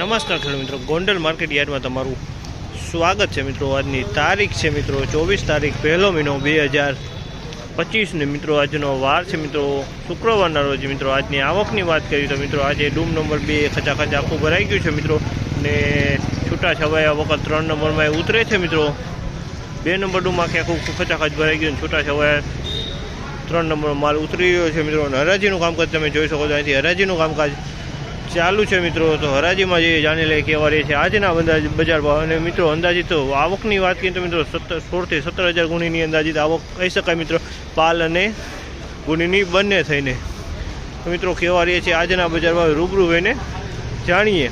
નમસ્કાર ખેડૂત મિત્રો. ગોંડલ માર્કેટ યાર્ડમાં તમારું સ્વાગત છે મિત્રો. આજની તારીખ છે મિત્રો ચોવીસ તારીખ પહેલો મહિનો બે હજાર પચીસને. મિત્રો, આજનો વાર છે મિત્રો. શુક્રવારના રોજ મિત્રો આજની આવકની વાત કરીએ તો મિત્રો આજે ડૂમ નંબર બે ખચાખચ આખું ભરાઈ ગયું છે મિત્રો. ને છૂટા છવાયા વખત ત્રણ નંબરમાં એ ઉતરે છે મિત્રો. બે નંબર ડૂમ આખે આખું ખચાખચ ભરાઈ ગયું છૂટા છવાયા ત્રણ નંબરનો માલ ઉતરી રહ્યો છે મિત્રો. અને હરાજીનું કામકાજ તમે જોઈ શકો છો. અહીંથી હરાજીનું કામકાજ ચાલુ છે મિત્રો, તો હરાજીમાં જે જાણી લઈએ કેવા રહે છે આજના અંદાજ બજાર ભાવ. અને મિત્રો, અંદાજિત તો આવકની વાત કરીએ તો મિત્રો, સત્તર સોળથી સત્તર હજાર ગુણીની અંદાજિત આવક કહી શકાય મિત્રો, પાલ અને ગુણીની બંને થઈને. મિત્રો, કેવા રહીએ છીએ આજના બજાર ભાવે, રૂબરૂ હોઈને જાણીએ.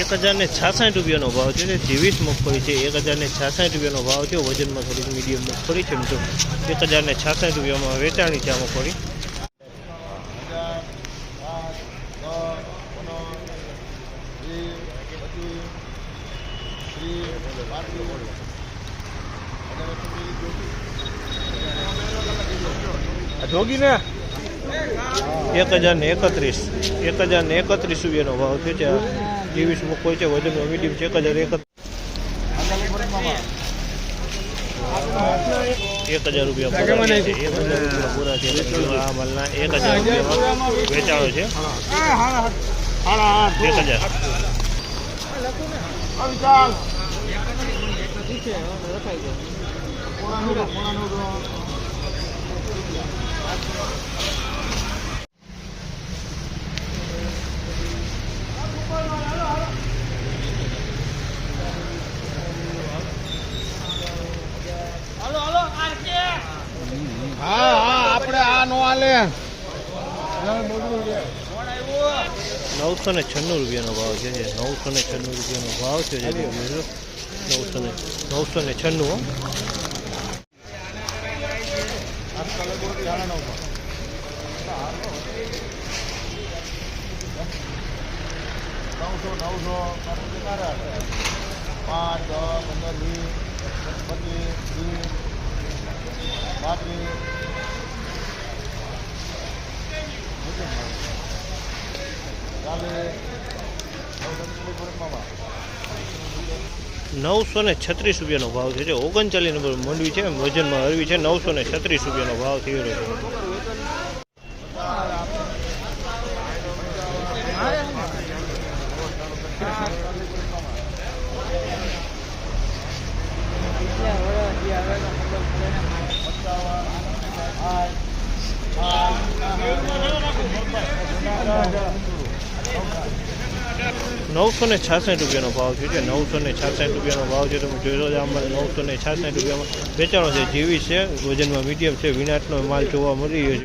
એક હજાર ને છાસઠ રૂપિયાનો ભાવ છે. જેવીસ મગફળી છે. એક હજાર ને છાસઠ રૂપિયાનો ભાવ છે વજનમાં થોડીક મીડિયમ મગફળી છે. મિત્રો, એક હજાર ને છાસઠ રૂપિયામાં વેચાણી છે આ મગફળી જોગીને? એક હજાર ને એકત્રીસ. એક હજાર ને એકત્રીસ રૂપિયાનો ભાવ છે. જે જેવીસ મગફળી છે વજન મીડિયમ છે, એક હજાર એકત્રીસ. એક હજાર રૂપિયા પૂરા છે. એક હજાર રૂપિયા છે. એક હજાર રૂપિયામાં વેચાણો છે. એક હજાર. હા હા આપણે આ નો આલે નવસો ને છન્નું રૂપિયાનો ભાવ છે. નવસો ને છન્નું રૂપિયાનો ભાવ છે. નવસો ને નવસો ને છન્નું. નવસો નવસો પાંચ દસ પંદર વીસ પચીસ ત્રીસ પાંત્રીસ નવસો ને છત્રીસ રૂપિયાનો ભાવ થયો છે. ઓગણચાલીસ નંબર મંડવી છે વજનમાં હરવી છે, નવસો ને છત્રીસ રૂપિયાનો ભાવ થયો છે. નવસો ને છાસઠ રૂપિયાનો ભાવ છે જે નવસો ને છાસઠ રૂપિયાનો ભાવ છે. તમે જોઈ છો આમાં નવસો ને છાસઠ રૂપિયામાં વેચાણો છે. જેવી છે, વજનમાં મીડિયમ છે વિનાટનો માલ જોવા મળી રહ્યો છે.